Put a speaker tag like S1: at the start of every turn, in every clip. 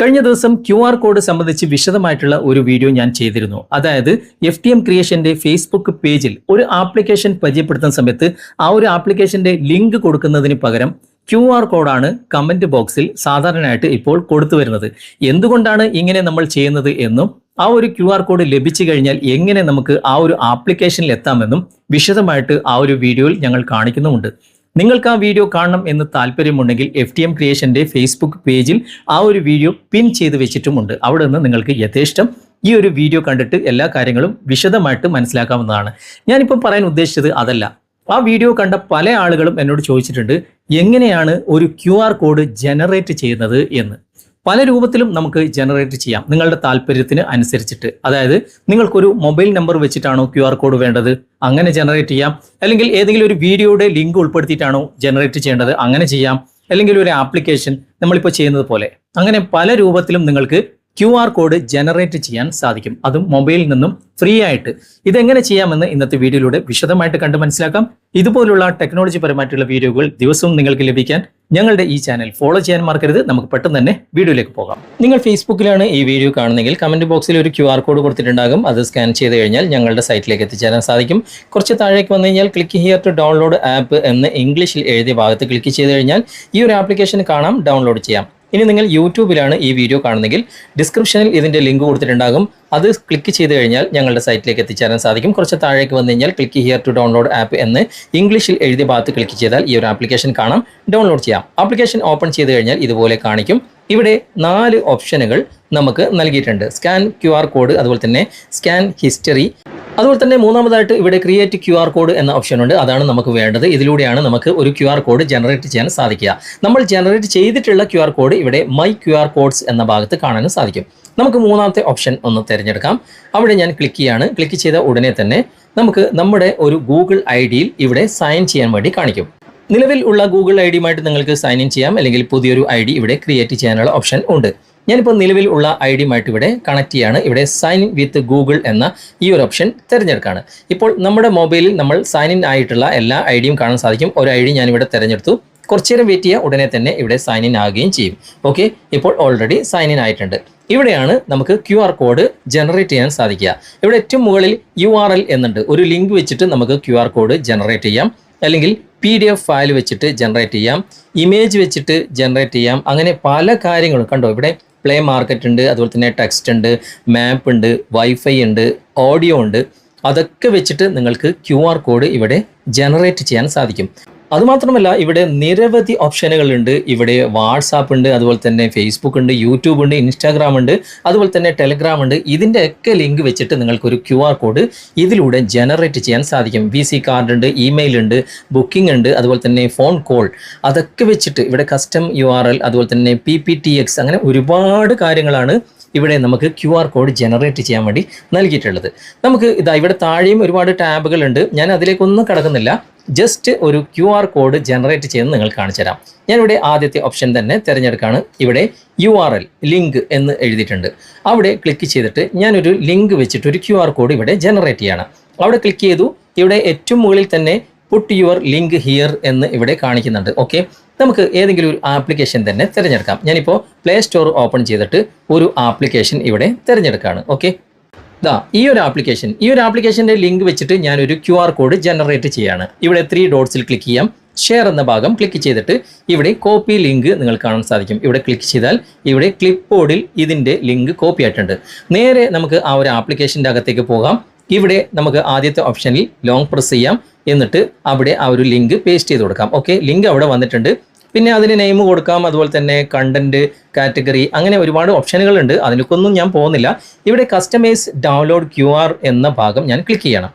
S1: കഴിഞ്ഞ ദിവസം Q R code സംബന്ധിച്ച് വിശദമായിട്ടുള്ള ഒരു വീഡിയോ ഞാൻ ചെയ്തിരുന്നു. അതായത് എഫ് ടി എം ക്രിയേഷന്റെ ഫേസ്ബുക്ക് പേജിൽ ഒരു ആപ്ലിക്കേഷൻ പരിചയപ്പെടുത്തുന്ന സമയത്ത് ആ ഒരു ആപ്ലിക്കേഷന്റെ ലിങ്ക് കൊടുക്കുന്നതിന് പകരം ക്യു ആർ കോഡാണ് കമന്റ് ബോക്സിൽ സാധാരണയായിട്ട് ഇപ്പോൾ കൊടുത്തു വരുന്നത്. എന്തുകൊണ്ടാണ് ഇങ്ങനെ നമ്മൾ ചെയ്യുന്നത് എന്നും ആ ഒരു ക്യു ആർ കോഡ് ലഭിച്ചു കഴിഞ്ഞാൽ എങ്ങനെ നമുക്ക് ആ ഒരു ആപ്ലിക്കേഷനിൽ എത്താമെന്നും വിശദമായിട്ട് ആ ഒരു വീഡിയോയിൽ ഞങ്ങൾ കാണിക്കുന്നുമുണ്ട്. നിങ്ങൾക്ക് ആ വീഡിയോ കാണണം എന്ന് താല്പര്യമുണ്ടെങ്കിൽ എഫ് ടി എം ക്രിയേഷന്റെ ഫേസ്ബുക്ക് പേജിൽ ആ ഒരു വീഡിയോ പിൻ ചെയ്ത് വെച്ചിട്ടുമുണ്ട്. അവിടെ നിന്ന് നിങ്ങൾക്ക് യഥേഷ്ടം ഈ ഒരു വീഡിയോ കണ്ടിട്ട് എല്ലാ കാര്യങ്ങളും വിശദമായിട്ട് മനസ്സിലാക്കാവുന്നതാണ്. ഞാനിപ്പം പറയാൻ ഉദ്ദേശിച്ചത് അതല്ല. ആ വീഡിയോ കണ്ട പല ആളുകളും എന്നോട് ചോദിച്ചിട്ടുണ്ട് എങ്ങനെയാണ് ഒരു ക്യു കോഡ് ജനറേറ്റ് ചെയ്യുന്നത്? എന്ന്. പല രൂപത്തിലും നമുക്ക് ജനറേറ്റ് ചെയ്യാം. നിങ്ങളുടെ താല്പര്യത്തിന് അനുസരിച്ചിട്ട്. അതായത് നിങ്ങൾക്കൊരു മൊബൈൽ നമ്പർ വെച്ചിട്ടാണോ ക്യു ആർ കോഡ് വേണ്ടത്? അങ്ങനെ ജനറേറ്റ് ചെയ്യാം. അല്ലെങ്കിൽ ഏതെങ്കിലും ഒരു വീഡിയോയുടെ ലിങ്ക് ഉൾപ്പെടുത്തിയിട്ടാണോ ജനറേറ്റ് ചെയ്യേണ്ടത്? അങ്ങനെ ചെയ്യാം. അല്ലെങ്കിൽ ഒരു ആപ്ലിക്കേഷൻ നമ്മളിപ്പോൾ ചെയ്യുന്നത് പോലെ. അങ്ങനെ പല രൂപത്തിലും നിങ്ങൾക്ക് ക്യു ആർ കോഡ് ജനറേറ്റ് ചെയ്യാൻ സാധിക്കും. അതും മൊബൈലിൽ നിന്നും ഫ്രീ ആയിട്ട്. ഇതെങ്ങനെ ചെയ്യാമെന്ന് ഇന്നത്തെ വീഡിയോയിലൂടെ വിശദമായിട്ട് കണ്ട് മനസ്സിലാക്കാം. ഇതുപോലുള്ള ടെക്നോളജി പരമായിട്ടുള്ള വീഡിയോകൾ ദിവസവും നിങ്ങൾക്ക് ലഭിക്കാൻ ഞങ്ങളുടെ ഈ ചാനൽ ഫോളോ ചെയ്യാൻ മറക്കരുത്. നമുക്ക് പെട്ടെന്ന് തന്നെ വീഡിയോയിലേക്ക് പോകാം. നിങ്ങൾ ഫേസ്ബുക്കിലാണ് ഈ വീഡിയോ കാണുന്നെങ്കിൽ കമന്റ് ബോക്സിൽ ഒരു ക്യു ആർ കോഡ് കൊടുത്തിട്ടുണ്ടാകും. അത് സ്കാൻ ചെയ്ത് കഴിഞ്ഞാൽ ഞങ്ങളുടെ സൈറ്റിലേക്ക് എത്തിച്ചേരാൻ സാധിക്കും. കുറച്ച് താഴേക്ക് വന്നു കഴിഞ്ഞാൽ click here to download app എന്ന് ഇംഗ്ലീഷിൽ എഴുതിയ ഭാഗത്ത് ക്ലിക്ക് ചെയ്ത് കഴിഞ്ഞാൽ ഈ ഒരു ആപ്ലിക്കേഷൻ കാണാം. ഡൗൺലോഡ് ചെയ്യാം. ഇനി നിങ്ങൾ യൂട്യൂബിലാണ് ഈ വീഡിയോ കാണുന്നതെങ്കിൽ ഡിസ്ക്രിപ്ഷനിൽ ഇതിന്റെ ലിങ്ക് കൊടുത്തിട്ടുണ്ടാകും. അത് ക്ലിക്ക് ചെയ്ത് കഴിഞ്ഞാൽ ഞങ്ങളുടെ സൈറ്റിലേക്ക് എത്തിച്ചേരാൻ സാധിക്കും. കുറച്ച് താഴേക്ക് വന്നു കഴിഞ്ഞാൽ click here to download app എന്ന് ഇംഗ്ലീഷിൽ എഴുതിയ ഭാഗത്ത് ക്ലിക്ക് ചെയ്താൽ ഈ ഒരു ആപ്ലിക്കേഷൻ കാണാം. ഡൗൺലോഡ് ചെയ്യാം. ആപ്ലിക്കേഷൻ ഓപ്പൺ ചെയ്ത് കഴിഞ്ഞാൽ ഇതുപോലെ കാണിക്കും. ഇവിടെ നാല് ഓപ്ഷനുകൾ നമുക്ക് നൽകിയിട്ടുണ്ട്. സ്കാൻ ക്യു കോഡ് അതുപോലെ തന്നെ സ്കാൻ ഹിസ്റ്ററി അതുപോലെ തന്നെ മൂന്നാമതായിട്ട് ഇവിടെ ക്രിയേറ്റ് ക്യു ആർ കോഡ് എന്ന ഓപ്ഷൻ ഉണ്ട്. അതാണ് നമുക്ക് വേണ്ടത്. ഇതിലൂടെയാണ് നമുക്ക് ഒരു ക്യു ആർ കോഡ് ജനറേറ്റ് ചെയ്യാൻ സാധിക്കുക. നമ്മൾ ജനറേറ്റ് ചെയ്തിട്ടുള്ള ക്യു ആർ കോഡ് ഇവിടെ മൈ ക്യു ആർ കോഡ്സ് എന്ന ഭാഗത്ത് കാണാനും സാധിക്കും. നമുക്ക് മൂന്നാമത്തെ ഓപ്ഷൻ ഒന്ന് തിരഞ്ഞെടുക്കാം. അവിടെ ഞാൻ ക്ലിക്ക് ചെയ്യാണ്. ക്ലിക്ക് ചെയ്ത ഉടനെ തന്നെ നമുക്ക് നമ്മുടെ ഒരു ഗൂഗിൾ ഐ ഡിയിൽ ഇവിടെ സൈൻ ചെയ്യാൻ വേണ്ടി കാണിക്കും. നിലവിൽ ഉള്ള ഗൂഗിൾ ഐ ഡിയുമായിട്ട് നിങ്ങൾക്ക് സൈൻ ഇൻ ചെയ്യാം. അല്ലെങ്കിൽ പുതിയൊരു ഐ ഡി ഇവിടെ ക്രിയേറ്റ് ചെയ്യാനുള്ള ഓപ്ഷൻ ഉണ്ട്. ഞാനിപ്പോൾ നിലവിൽ ഉള്ള ഐ ഡിയുമായിട്ട് ഇവിടെ കണക്ട് ചെയ്യാണ്. ഇവിടെ സൈൻ ഇൻ വിത്ത് ഗൂഗിൾ എന്ന ഈ ഒരു ഓപ്ഷൻ തിരഞ്ഞെടുക്കുകയാണ് ഇപ്പോൾ നമ്മുടെ മൊബൈലിൽ നമ്മൾ സൈൻ ഇൻ ആയിട്ടുള്ള എല്ലാ ഐ ഡിയും കാണാൻ സാധിക്കും. ഒരു ഐ ഡി ഞാനിവിടെ തിരഞ്ഞെടുത്തു. കുറച്ചു നേരം വെയിറ്റ് ചെയ്യുക. ഉടനെ തന്നെ ഇവിടെ സൈൻ ഇൻ ആകുകയും ചെയ്യും. ഓക്കെ ഇപ്പോൾ ഓൾറെഡി സൈൻ ഇൻ ആയിട്ടുണ്ട്. ഇവിടെയാണ് നമുക്ക് ക്യു ആർ കോഡ് ജനറേറ്റ് ചെയ്യാൻ സാധിക്കുക. ഇവിടെ ഏറ്റവും മുകളിൽ യു ആർ എൽ എന്നുണ്ട്. ഒരു ലിങ്ക് വെച്ചിട്ട് നമുക്ക് ക്യു ആർ കോഡ് ജനറേറ്റ് ചെയ്യാം. അല്ലെങ്കിൽ പി ഡി എഫ് ഫയൽ വെച്ചിട്ട് ജനറേറ്റ് ചെയ്യാം. ഇമേജ് വെച്ചിട്ട് ജനറേറ്റ് ചെയ്യാം. അങ്ങനെ പല കാര്യങ്ങളും. കണ്ടോ? ഇവിടെ പ്ലേ മാർക്കറ്റ് ഉണ്ട് അതുപോലെ തന്നെ ടെക്സ്റ്റ് ഉണ്ട് മാപ്പ് ഉണ്ട് വൈഫൈ ഉണ്ട് ഓഡിയോ ഉണ്ട്. അതൊക്കെ വെച്ചിട്ട് നിങ്ങൾക്ക് ക്യു കോഡ് ഇവിടെ ജനറേറ്റ് ചെയ്യാൻ സാധിക്കും. അതുമാത്രമല്ല ഇവിടെ നിരവധി ഓപ്ഷനുകളുണ്ട്. ഇവിടെ വാട്സാപ്പ് ഉണ്ട് അതുപോലെ തന്നെ ഫേസ്ബുക്ക് ഉണ്ട് യൂട്യൂബ് ഉണ്ട് ഇൻസ്റ്റാഗ്രാം ഉണ്ട് അതുപോലെ തന്നെ ടെലഗ്രാം ഉണ്ട്. ഇതിന്റെ ഒക്കെ ലിങ്ക് വെച്ചിട്ട് നിങ്ങൾക്കൊരു ക്യു ആർ കോഡ് ഇതിലൂടെ ജനറേറ്റ് ചെയ്യാൻ സാധിക്കും. വി സി കാർഡ് ഉണ്ട് ഇമെയിൽ ഉണ്ട് ബുക്കിംഗ് ഉണ്ട് അതുപോലെ തന്നെ ഫോൺ കോൾ അതൊക്കെ വെച്ചിട്ട് ഇവിടെ കസ്റ്റം യു ആർ എൽ അതുപോലെ തന്നെ പി പി ടി എക്സ് അങ്ങനെ ഒരുപാട് കാര്യങ്ങളാണ് ഇവിടെ നമുക്ക് ക്യു ആർ കോഡ് ജനറേറ്റ് ചെയ്യാൻ വേണ്ടി നൽകിയിട്ടുള്ളത്. നമുക്ക് ഇതാ ഇവിടെ താഴെയും ഒരുപാട് ടാബുകൾ ഉണ്ട്. ഞാൻ അതിലേക്കൊന്നും കടക്കുന്നില്ല. ജസ്റ്റ് ഒരു ക്യു ആർ കോഡ് ജനറേറ്റ് ചെയ്യുന്നത് നിങ്ങൾ കാണിച്ചു തരാം ഞാനിവിടെ ആദ്യത്തെ ഓപ്ഷൻ തന്നെ തിരഞ്ഞെടുക്കുകയാണ് ഇവിടെ യു ആർ എൽ ലിങ്ക് എന്ന് എഴുതിയിട്ടുണ്ട്. അവിടെ ക്ലിക്ക് ചെയ്തിട്ട് ഞാനൊരു ലിങ്ക് വെച്ചിട്ട് ഒരു ക്യു ആർ കോഡ് ഇവിടെ ജനറേറ്റ് ചെയ്യണം. അവിടെ ക്ലിക്ക് ചെയ്തു. ഇവിടെ ഏറ്റവും മുകളിൽ തന്നെ പുട്ട് യുവർ ലിങ്ക് ഹിയർ എന്ന് ഇവിടെ കാണിക്കുന്നുണ്ട്. ഓക്കെ നമുക്ക് ഏതെങ്കിലും ഒരു ആപ്ലിക്കേഷൻ തന്നെ തിരഞ്ഞെടുക്കാം. ഞാനിപ്പോൾ പ്ലേ സ്റ്റോർ ഓപ്പൺ ചെയ്തിട്ട് ഒരു ആപ്ലിക്കേഷൻ ഇവിടെ തിരഞ്ഞെടുക്കുകയാണ് ഓക്കെ ദാ ഈ ഒരു ആപ്ലിക്കേഷൻ ഈ ഒരു ആപ്ലിക്കേഷന്റെ ലിങ്ക് വെച്ചിട്ട് ഞാൻ ഒരു ക്യു ആർ കോഡ് ജനറേറ്റ് ചെയ്യാണ്. ഇവിടെ ത്രീ ഡോട്ട്സിൽ ക്ലിക്ക് ചെയ്യാം. ഷെയർ എന്ന ഭാഗം ക്ലിക്ക് ചെയ്തിട്ട് ഇവിടെ കോപ്പി ലിങ്ക് നിങ്ങൾ കാണാൻ സാധിക്കും. ഇവിടെ ക്ലിക്ക് ചെയ്താൽ ഇവിടെ ക്ലിപ്പ് ബോർഡിൽ ഇതിന്റെ ലിങ്ക് കോപ്പി ആയിട്ടുണ്ട്. നേരെ നമുക്ക് ആ ഒരു ആപ്ലിക്കേഷന്റെ അകത്തേക്ക് പോകാം. ഇവിടെ നമുക്ക് ആദ്യത്തെ ഓപ്ഷനിൽ ലോങ് പ്രസ് ചെയ്യാം. എന്നിട്ട് അവിടെ ആ ഒരു ലിങ്ക് പേസ്റ്റ് ചെയ്ത് കൊടുക്കാം. ഓക്കെ ലിങ്ക് അവിടെ വന്നിട്ടുണ്ട്. പിന്നെ അതിന് നെയിം കൊടുക്കാം അതുപോലെ തന്നെ കണ്ടന്റ് കാറ്റഗറി അങ്ങനെ ഒരുപാട് ഓപ്ഷനുകൾ ഉണ്ട് അതിലേക്കൊന്നും ഞാൻ പോകുന്നില്ല. ഇവിടെ കസ്റ്റമൈസ് ഡൗൺലോഡ് ക്യു എന്ന ഭാഗം ഞാൻ ക്ലിക്ക് ചെയ്യണം.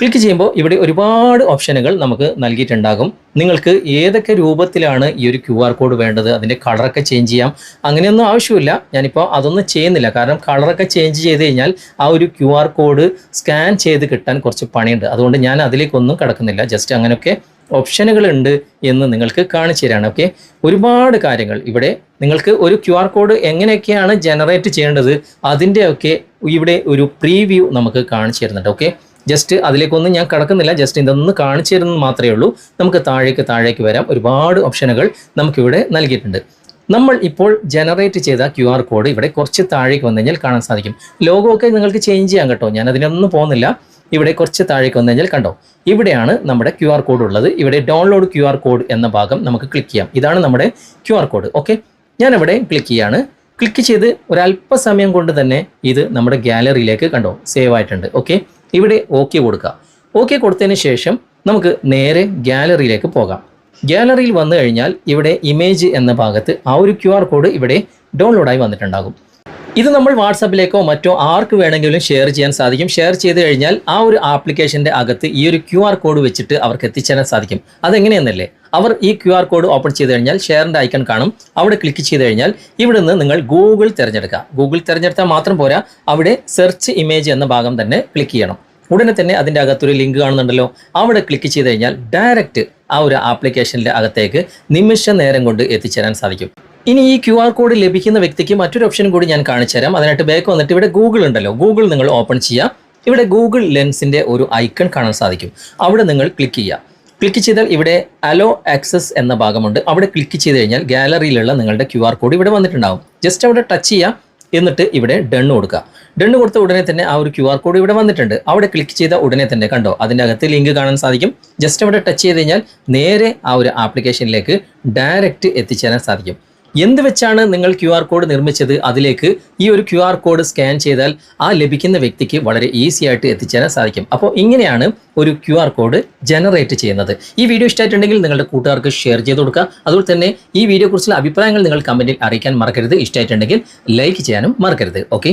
S1: ക്ലിക്ക് ചെയ്യുമ്പോൾ ഇവിടെ ഒരുപാട് ഓപ്ഷനുകൾ നമുക്ക് നൽകിയിട്ടുണ്ടാകും. നിങ്ങൾക്ക് ഏതൊക്കെ രൂപത്തിലാണ് ഈ ഒരു ക്യു ആർ കോഡ് വേണ്ടത് അതിന്റെ കളറൊക്കെ ചേഞ്ച് ചെയ്യാം. അങ്ങനെയൊന്നും ആവശ്യമില്ല. ഞാനിപ്പോൾ അതൊന്നും ചെയ്യുന്നില്ല. കാരണം കളറൊക്കെ ചേഞ്ച് ചെയ്ത് കഴിഞ്ഞാൽ ആ ഒരു ക്യു ആർ കോഡ് സ്കാൻ ചെയ്ത് കിട്ടാൻ കുറച്ച് പണിയുണ്ട്. അതുകൊണ്ട് ഞാൻ അതിലേക്കൊന്നും കിടക്കുന്നില്ല. ജസ്റ്റ് അങ്ങനെയൊക്കെ ഓപ്ഷനുകൾ ഉണ്ട് എന്ന് നിങ്ങൾക്ക് കാണിച്ചു തരാണ്. ഓക്കെ? ഒരുപാട് കാര്യങ്ങൾ ഇവിടെ. നിങ്ങൾക്ക് ഒരു ക്യു ആർ കോഡ് എങ്ങനെയൊക്കെയാണ് ജനറേറ്റ് ചെയ്യേണ്ടത് അതിന്റെയൊക്കെ ഇവിടെ ഒരു പ്രീവ്യൂ നമുക്ക് കാണിച്ചു തരുന്നുണ്ട്. ഓക്കെ? ജസ്റ്റ് അതിലേക്കൊന്നും ഞാൻ കടക്കുന്നില്ല. ജസ്റ്റ് ഇതൊന്ന് കാണിച്ചു തരുന്നത് മാത്രമേ ഉള്ളൂ. നമുക്ക് താഴേക്ക് താഴേക്ക് വരാം. ഒരുപാട് ഓപ്ഷനുകൾ നമുക്കിവിടെ നൽകിയിട്ടുണ്ട്. നമ്മൾ ഇപ്പോൾ ജനറേറ്റ് ചെയ്ത ക്യു ആർ കോഡ് ഇവിടെ കുറച്ച് താഴേക്ക് വന്നു കഴിഞ്ഞാൽ കാണാൻ സാധിക്കും. ലോഗോ ഒക്കെ നിങ്ങൾക്ക് ചേഞ്ച് ചെയ്യാൻ കേട്ടോ. ഞാൻ അതിനൊന്നും പോകുന്നില്ല. ഇവിടെ കുറച്ച് താഴേക്ക് വന്നു കഴിഞ്ഞാൽ കണ്ടോ? ഇവിടെയാണ് നമ്മുടെ ക്യു ആർ കോഡ് ഉള്ളത്. ഇവിടെ ഡൗൺലോഡ് ക്യു ആർ കോഡ് എന്ന ഭാഗം നമുക്ക് ക്ലിക്ക് ചെയ്യാം. ഇതാണ് നമ്മുടെ ക്യു ആർ കോഡ്. ഓക്കെ? ഞാനിവിടെ ക്ലിക്ക് ചെയ്യാണ്. ക്ലിക്ക് ചെയ്ത് ഒരല്പസമയം കൊണ്ട് തന്നെ ഇത് നമ്മുടെ ഗാലറിയിലേക്ക് കണ്ടോ? സേവ് ആയിട്ടുണ്ട്. ഓക്കെ? ഇവിടെ ഓക്കെ കൊടുക്കുക ഓക്കെ കൊടുത്തതിന് ശേഷം നമുക്ക് നേരെ ഗ്യാലറിയിലേക്ക് പോകാം. ഗ്യാലറിയിൽ വന്നു കഴിഞ്ഞാൽ ഇവിടെ ഇമേജ് എന്ന ഭാഗത്ത് ആ ഒരു ക്യു കോഡ് ഇവിടെ ഡൗൺലോഡായി വന്നിട്ടുണ്ടാകും. ഇത് നമ്മൾ വാട്സാപ്പിലേക്കോ മറ്റോ ആർക്ക് വേണമെങ്കിലും ഷെയർ ചെയ്യാൻ സാധിക്കും. ഷെയർ ചെയ്ത് കഴിഞ്ഞാൽ ആ ഒരു ആപ്ലിക്കേഷന്റെ അകത്ത് ഈ ഒരു ക്യു കോഡ് വെച്ചിട്ട് അവർക്ക് എത്തിച്ചേരാൻ സാധിക്കും. അതെങ്ങനെയെന്നല്ലേ? അവർ ഈ ക്യു കോഡ് ഓപ്പൺ ചെയ്ത് കഴിഞ്ഞാൽ ഷെയറിന്റെ ഐക്കൺ കാണും. അവിടെ ക്ലിക്ക് ചെയ്ത് കഴിഞ്ഞാൽ ഇവിടെ നിന്ന് നിങ്ങൾ ഗൂഗിൾ തിരഞ്ഞെടുക്കുക ഗൂഗിൾ തിരഞ്ഞെടുത്താൽ മാത്രം പോരാ അവിടെ സെർച്ച് ഇമേജ് എന്ന ഭാഗം തന്നെ ക്ലിക്ക് ചെയ്യണം. ഉടനെ തന്നെ അതിന്റെ അകത്തൊരു ലിങ്ക് കാണുന്നുണ്ടല്ലോ. അവിടെ ക്ലിക്ക് ചെയ്ത് കഴിഞ്ഞാൽ ഡയറക്റ്റ് ആ ഒരു ആപ്ലിക്കേഷനിലെ അകത്തേക്ക് നിമിഷ നേരം കൊണ്ട് എത്തിച്ചേരാൻ സാധിക്കും. ഇനി ഈ ക്യു ആർ കോഡ് ലഭിക്കുന്ന വ്യക്തിക്ക് മറ്റൊരു ഓപ്ഷൻ കൂടി ഞാൻ കാണിച്ചു തരാം അതിനായിട്ട് ബാക്ക് വന്നിട്ട് ഇവിടെ ഗൂഗിൾ ഉണ്ടല്ലോ. ഗൂഗിൾ നിങ്ങൾ ഓപ്പൺ ചെയ്യുക. ഇവിടെ ഗൂഗിൾ ലെൻസിന്റെ ഒരു ഐക്കൺ കാണാൻ സാധിക്കും. അവിടെ നിങ്ങൾ ക്ലിക്ക് ചെയ്യുക. ക്ലിക്ക് ചെയ്താൽ ഇവിടെ അലോ ആക്സസ് എന്ന ഭാഗമുണ്ട്. അവിടെ ക്ലിക്ക് ചെയ്ത് കഴിഞ്ഞാൽ ഗാലറിയിലുള്ള നിങ്ങളുടെ ക്യു കോഡ് ഇവിടെ വന്നിട്ടുണ്ടാകും ജസ്റ്റ് അവിടെ ടച്ച് ചെയ്യുക. എന്നിട്ട് ഇവിടെ ഡണ്ണ് കൊടുക്കുക. ഡണ്ണ് കൊടുത്ത ഉടനെ തന്നെ ആ ഒരു ക്യു ആർ കോഡ് ഇവിടെ വന്നിട്ടുണ്ട്. അവിടെ ക്ലിക്ക് ചെയ്ത ഉടനെ തന്നെ കണ്ടോ? അതിന്റെ അകത്ത് ലിങ്ക് കാണാൻ സാധിക്കും. ജസ്റ്റ് അവിടെ ടച്ച് ചെയ്ത് കഴിഞ്ഞാൽ നേരെ ആ ഒരു ആപ്ലിക്കേഷനിലേക്ക് ഡയറക്റ്റ് എത്തിച്ചേരാൻ സാധിക്കും. എന്ത് വെച്ചാണ് നിങ്ങൾ ക്യു ആർ കോഡ് നിർമ്മിച്ചത്? അതിലേക്ക് ഈ ഒരു ക്യു ആർ കോഡ് സ്കാൻ ചെയ്താൽ ആ ലഭിക്കുന്ന വ്യക്തിക്ക് വളരെ ഈസി ആയിട്ട് എത്തിച്ചേരാൻ സാധിക്കും. അപ്പോൾ ഇങ്ങനെയാണ് ഒരു ക്യു ആർ കോഡ് ജനറേറ്റ് ചെയ്യുന്നത്. ഈ വീഡിയോ ഇഷ്ടമായിട്ടുണ്ടെങ്കിൽ നിങ്ങളുടെ കൂട്ടുകാർക്ക് ഷെയർ ചെയ്ത് കൊടുക്കുക. അതുപോലെ തന്നെ ഈ വീഡിയോ കുറിച്ചുള്ള അഭിപ്രായങ്ങൾ നിങ്ങൾ കമന്റിൽ അറിയിക്കാൻ മറക്കരുത്. ഇഷ്ടമായിട്ടുണ്ടെങ്കിൽ ലൈക്ക് ചെയ്യാനും മറക്കരുത്. ഓക്കെ